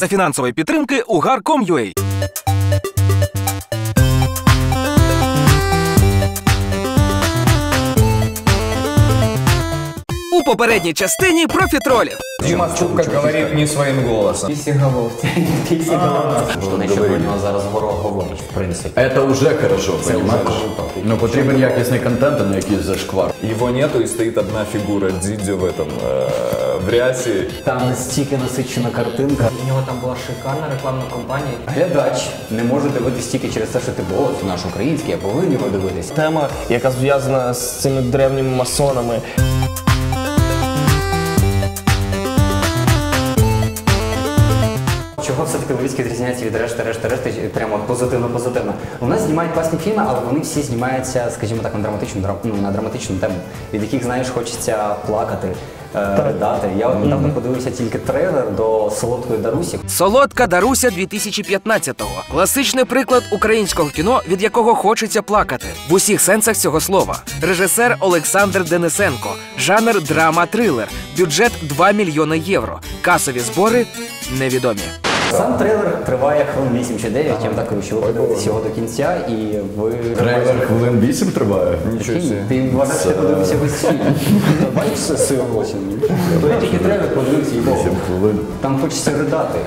за фінансової підтримки Угар.com.ua. У попередній частині профітролів. Дима Чубка говорит не своим голосом. Що не що про нього зараз ворог говорить, в принципі. Это уже хорошо, понимаешь? круто. Но потрібен якісний контент, а не якийсь зашквар. Его нету и стоит одна фигура Дидзю в этом, э, в рясе. Там настільки насичена картинка. У нього там була шикарна рекламна кампанія. Глядач не може дивитись тільки через те, що типу, о, це наш український, я повинен його дивитись. Тема, яка зв'язана з цими древніми масонами. Чого все-таки Левицький відрізняється від решти, решти, решти, прямо позитивно-позитивно. У нас знімають класні фільми, але вони всі знімаються, скажімо так, на драматичну, драм- ну, на драматичну тему, від яких, знаєш, хочеться плакати, е, ридати. Я от недавно подивився тільки трейлер до солодкої Дарусі. Солодка Даруся 2015-го. Класичний приклад українського кіно, від якого хочеться плакати в усіх сенсах цього слова. Режисер Олександр Денисенко, жанр драма-трилер, бюджет 2 мільйони євро. Касові збори невідомі. Сам трейлер триває хвилин 8 чи 9, я вам так кажу, що ви подивитесь його до кінця і ви... Трейлер хвилин 8 триває. Нічого собі. Ти вважаєш, що подивився весь фільм. Бачиш сила 8? То я тільки трейлер подивився і богу. 8 хвилин. Там хочеться ридати.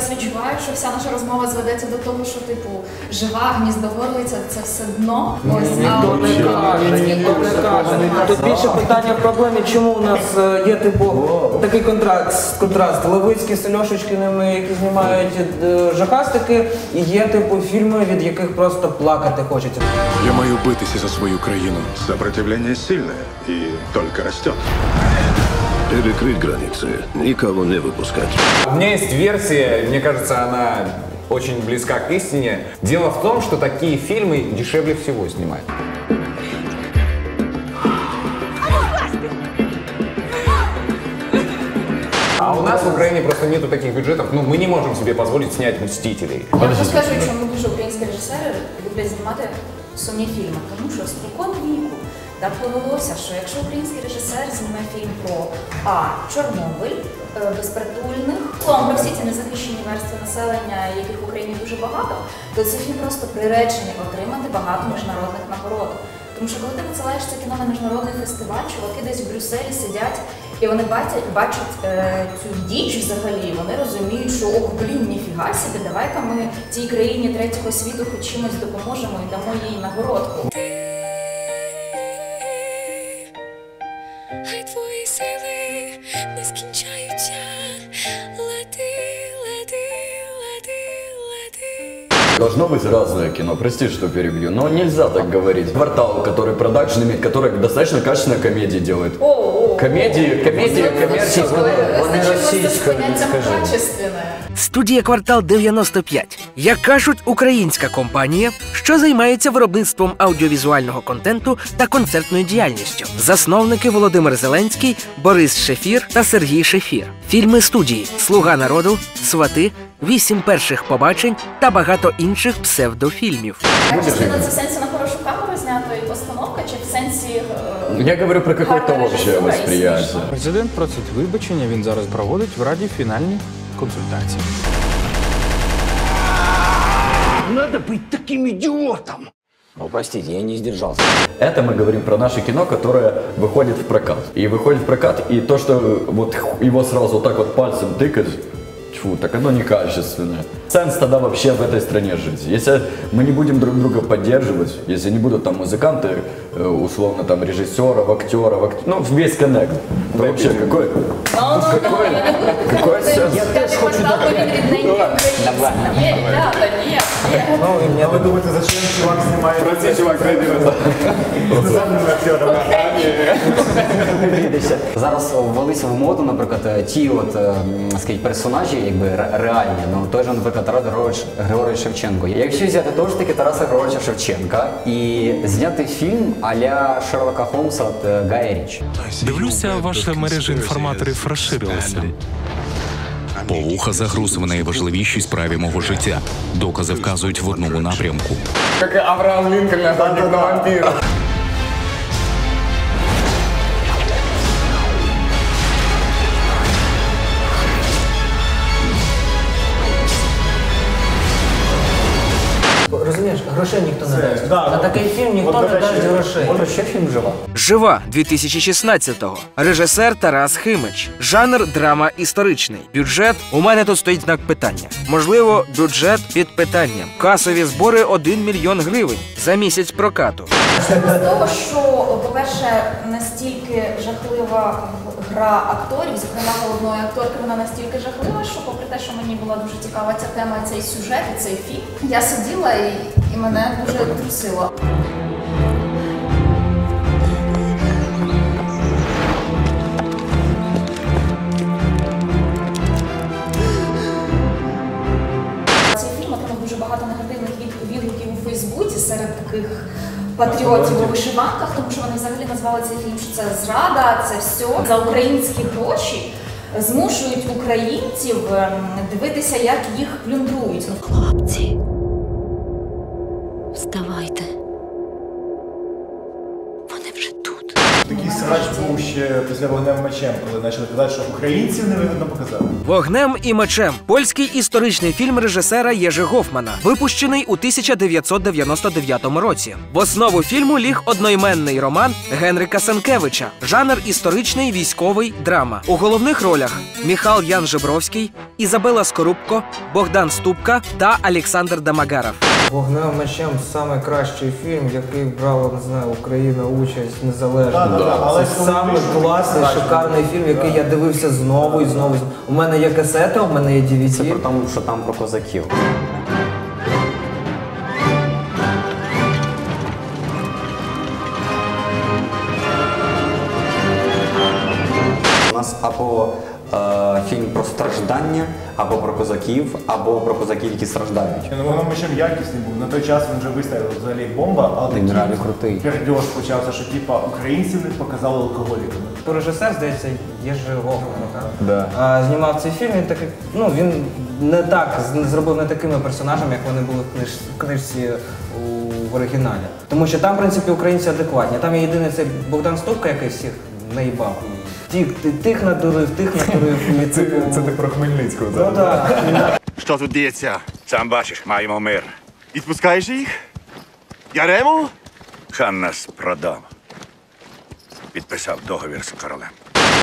Зараз відчуваю, що вся наша розмова зведеться до того, що типу жива гніздогорлиця це все дно. Ось а Ніхто не каже, ніхто не каже. Тут більше питання в проблемі, чому у нас е, є типу такий контраст, контраст Левицькі з Льошечкиними, які знімають е, жахастики, і є типу фільми, від яких просто плакати хочеться. Я маю битися за свою країну. Сопротивление сильное и только растет. Перекрыть границы, никого не выпускать. У меня есть версия, мне кажется, она очень близка к истине. Дело в том, что такие фильмы дешевле всего снимать. А у нас в Украине просто нету таких бюджетов, ну мы не можем себе позволить снять «Мстителей». Я вам скажу, чому дуже українські режисери люблять знімати сумні фільми. Тому що спокон віку так повелося, що якщо український режисер зніме фільм про А. Чорнобиль, е, безпритульних, про всі ці незахищені верстви населення, яких в Україні дуже багато, то цей фільм просто приречений отримати багато міжнародних нагород. Тому що коли ти висилаєш це кіно на міжнародний фестиваль, чуваки десь в Брюсселі сидять і вони бачать, бачать е, цю діч взагалі, вони розуміють, що ох, блін, ніфіга собі, давай-ка ми цій країні третього світу хоч чимось допоможемо і дамо їй нагородку. Должно быть разное кино, прости, что перебью, но нельзя так говорить. Квартал, который продакшн имеет, который достаточно качественно комедии делает. О, о, Комедії, комедії, комерція. вони російською, скажи. качественне. Студія Квартал 95. Як кажуть, українська компанія, що займається виробництвом аудіовізуального контенту та концертною діяльністю. Засновники Володимир Зеленський, Борис Шефір та Сергій Шефір. Фільми студії Слуга народу, Свати, Вісім перших побачень та багато інших псевдофільмів. Качественно це в сенсі на хорошу камеру знято і постановка, чи в сенсі. е, Я говорю про какое-то гарна общее режисура і восприятие. смішно? Президент просить вибачення. Він зараз проводить в раді фінальні консультації. Надо быть таким идиотом! Ну, простите, я не сдержался. Это мы говорим про наше кино, которое выходит в прокат. И выходит в прокат, и то, что вот его сразу вот так вот пальцем тыкать, тьфу, так оно некачественное. Сенс тогда вообще в этой стране жить. Если мы не будем друг друга поддерживать, если не будут там музыканты, э, условно там режиссеров, актеров, ак- ну весь коннект, то вообще какой, какой, какой сенс? Я теж хочу рідненький український. Є, Ребята, ні. Ну, А ви думаєте, зачем чувак знімає? Про це чувак З актером. Зараз ввелися в моду, наприклад, ті от е, скажіть, персонажі, якби реальні. Ну той же, наприклад, Тарас Григорович, Григорович Шевченко. Якщо взяти того ж таки Тараса Григоровича Шевченка і зняти фільм а-ля Шерлока Холмса от е, Гая Річ. Дивлюся, ваша мережа інформаторів розширилася. Повуха загруз в найважливішій справі мого життя. Докази вказують в одному напрямку. Как Авраам Лінкольн, на вампира. Грошей ніхто не дасть. да, На ну, такий фільм ніхто не дасть грошей. Про що фільм жива? Жива 2016-го. Режисер Тарас Химич. Жанр драма історичний. Бюджет у мене тут стоїть знак питання. Можливо, бюджет під питанням. Касові збори 1 мільйон гривень за місяць прокату. З того, що, по-перше, настільки жахлива гра акторів, зокрема головної акторки, вона настільки жахлива, що попри те, що мені була дуже цікава ця тема, цей сюжет і цей фільм, я сиділа і, і мене дуже трусило. Фейсбуці серед таких патріотів у вишиванках, тому що вони взагалі назвали цей фільм, що це зрада, це все за українські гроші. Змушують українців ем, дивитися, як їх плюндрують. Ну, Хлопці, вставайте. Вони вже тут. Такий срач був ще після вогнем мечем, коли почали казати, що українців не вигідно показати. Вогнем і мечем польський історичний фільм режисера Єжи Гофмана, випущений у 1999 році. В основу фільму ліг одноіменний роман Генрика Сенкевича, жанр історичний, військовий, драма. У головних ролях Міхал Ян Жебровський, Ізабела Скорубко, Богдан Ступка та Олександр Дамагаров. Вогнем мечем саме кращий фільм, який брала, не знаю, Україна участь незалежно. Да-да-да, але Це коли саме класний, шикарний фільм, який я дивився знову і знову. У мене є касета, у мене є DVD. Це про тому, що там про козаків. У нас або фільм про страждання, або про козаків, або про козаків, які страждають. Ну, вогнем мечем якісний був. На той час він вже виставив взагалі бомба, але такий крутий. пердьош почався, що типа українців не показали алкоголіками. То режисер, здається, Гофман, так? Да. А, знімав цей фільм, він такий, ну він не так зробив не такими персонажами, як вони були в, книж, книжці у, в оригіналі. Тому що там, в принципі, українці адекватні. Там є єдиний цей Богдан Ступка, який всіх наїбав. Тих, тих надурив, тих надурив. І, типу, Це ти про Хмельницького. Ну так. Що тут діється? Сам бачиш, маємо мир. Відпускаєш їх? Яремо? Хан нас продав. Підписав договір з королем.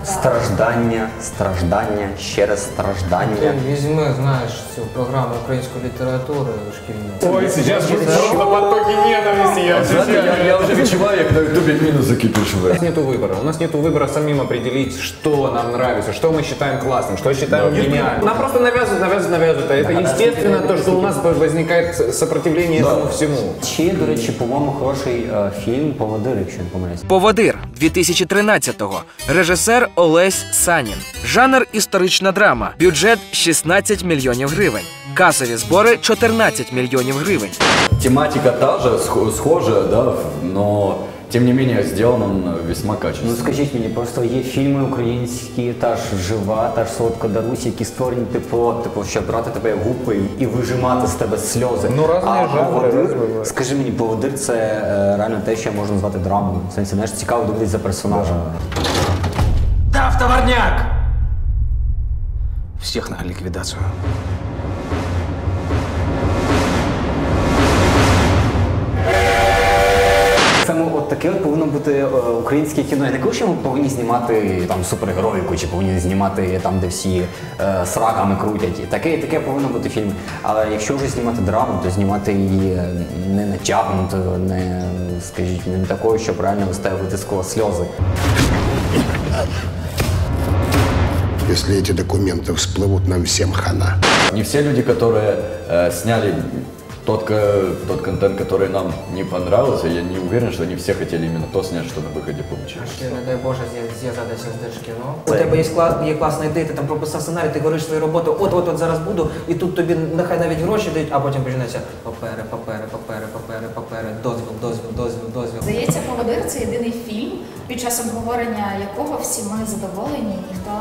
Страждання, страждання, ще раз страждання. Візьми, знаєш, цю програму української літератури шкільну. Ой, сейчас же на потоке ненависти. Я Знаєте, я, я вже відчуваю, як на ютубі мінус закипів У нас нету выбора. У нас нету выбора самим определить, что нам нравится, что мы считаем классным, что считаем гениальным. Нам просто навязывают, навязывают, навязывают. А это естественно, то, что у нас возникает сопротивление этому всему. Ще є, до речі, по-моєму, хороший е, фільм Поводир, якщо не помиляюсь. Поводир 2013-го. Режисер Олесь Санін. Жанр історична драма. Бюджет 16 мільйонів гривень. Касові збори 14 мільйонів гривень. Тематика та же, сх- схожая, да, но тем не менее сделан он весьма Ну скажіть мені, просто є фільми українські, та ж жива, та ж солодка Дарусі, які створені типу, типу, щоб брати тебе як і, і вижимати з тебе сльози. Ну, разні а поводир, скажи мені, поводир це е, реально те, що я можу назвати драмою. В сенсі, знаєш, цікаво дивитися за персонажем. Дав товарняк! Всех на ликвидацию. Саме от таке от повинно бути е, українське кіно. Я не кажу, що ми повинні знімати там супергероїку, чи повинні знімати там, де всі е, сраками крутять. Таке, і таке повинно бути фільм. Але якщо вже знімати драму, то знімати її е, не натягнуто, не скажіть, не такою, щоб реально з тебе сльози. Если эти документы всплывут, нам всем хана. Не все люди, которые э, сняли тот, ко- тот контент, который нам не понравился, я не уверен, что они все хотели именно то снять, что на выходе получилось. Ще, не дай Боже, з'я- зв'язатися з Держкіно. У тебе є, клас, є класна ідея, ти там прописав сценарій, ти говориш свою роботу, от от от зараз буду, і тут тобі нехай навіть гроші дають, а потім починається папери, папери, папери, папери, папери, дозвіл, дозвіл, дозвіл, дозвіл. Здається, Поводир це єдиний фільм, під час обговорення якого всі ми задоволені, ніхто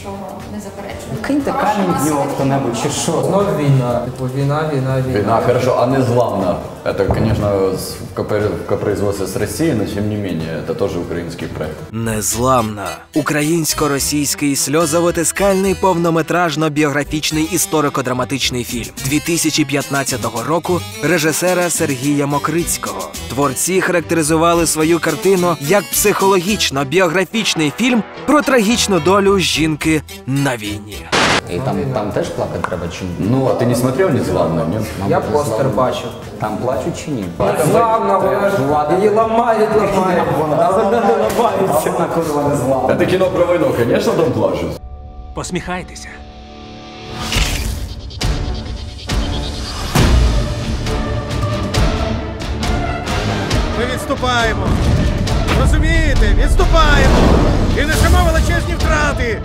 нічого не заперечує. Киньте камінь в нього хто-небудь чи що. Знов війна. Типу війна, війна, війна. Війна, хорошо, а незламна. Это, конечно, копроизводстве с Россией, но тем не менее, это тоже украинский проект. Незламна. Українсько-російський сльозовитискальний повнометражно-біографічний історико-драматичний фільм 2015 року режисера Сергія Мокрицького. Творці характеризували свою картину як психологічно-біографічний фільм про трагічну долю жінки на війні. І там, там теж плакати треба чи ні? Ну, а ты не смотрел «Незламную», нет? Я постер бачив. Там плачуть чи ні? Славна, вона ж її ламають, ламають. Вона ламається. Вона курва не зла. Это кино про войну, конечно, там плачут. Посміхайтеся. Ми відступаємо. Розумієте? Відступаємо. І несемо величезні втрати.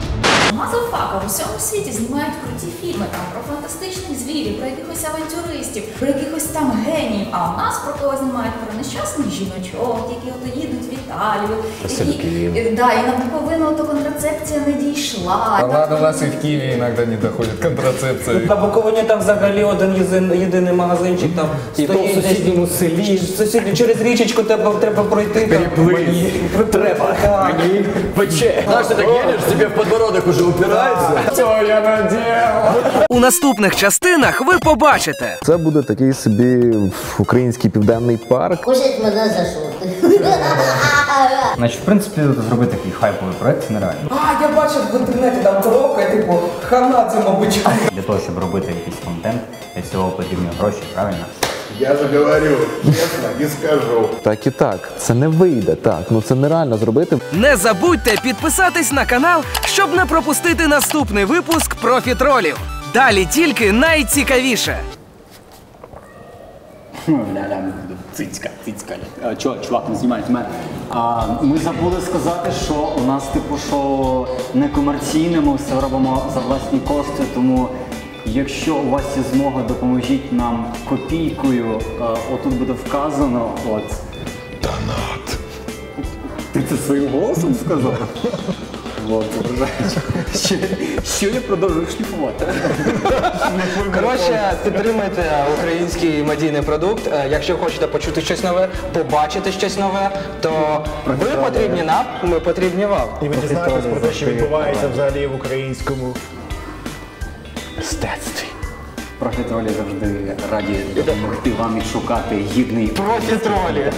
Мазафака в усьому світі знімають круті фільми там про фантастичних звірів, про якихось авантюристів, про якихось там геніїв. А у нас про кого знімають про нещасних жіночок, які ото їдуть в Італію, які і, да, і на Буковину то контрацепція не дійшла. Ладно, у нас и в Киеве иногда не доходит контрацепция. На Буковині там взагалі один єдиний магазинчик там І то в сусідньому селі. Сусідню через річечку треба, треба пройти. Треба. Они пече. Ты так едешь, тебе в подбородок уже упирается. Что я наделал? У наступних частинах ви побачите Це буде такий собі український південний парк. Кушать мене за шутки. Значить, в принципі, зробити такий хайповий проект нереально. А, я бачив в інтернеті там коробка, типу, хана цьому бичку. Для того, щоб робити якийсь контент, для цього потрібні гроші, правильно? Я же говорю, честно, не скажу. Так і так, це не вийде. Так, ну це нереально зробити. Не забудьте підписатись на канал, щоб не пропустити наступний випуск профітролів. Далі тільки найцікавіше. Ля-ля, цицька, цицька. А, Чо, чувак, не знімай з мене. А, ми забули сказати, що у нас, типу, що не комерційне, ми все робимо за власні кошти, тому якщо у вас є змога, допоможіть нам копійкою. А, отут буде вказано. От. Донат. Ти це своїм голосом сказав? От, вражаюче. Що, що я продовжую шліфувати? Коротше, підтримайте український медійний продукт. Е, Якщо хочете почути щось нове, побачити щось нове, то ви потрібні нам, ми потрібні вам. І ви дізнаєтесь про те, що відбувається взагалі в українському мистецтві. Профітролі завжди раді допомогти вам відшукати гідний Профітролі.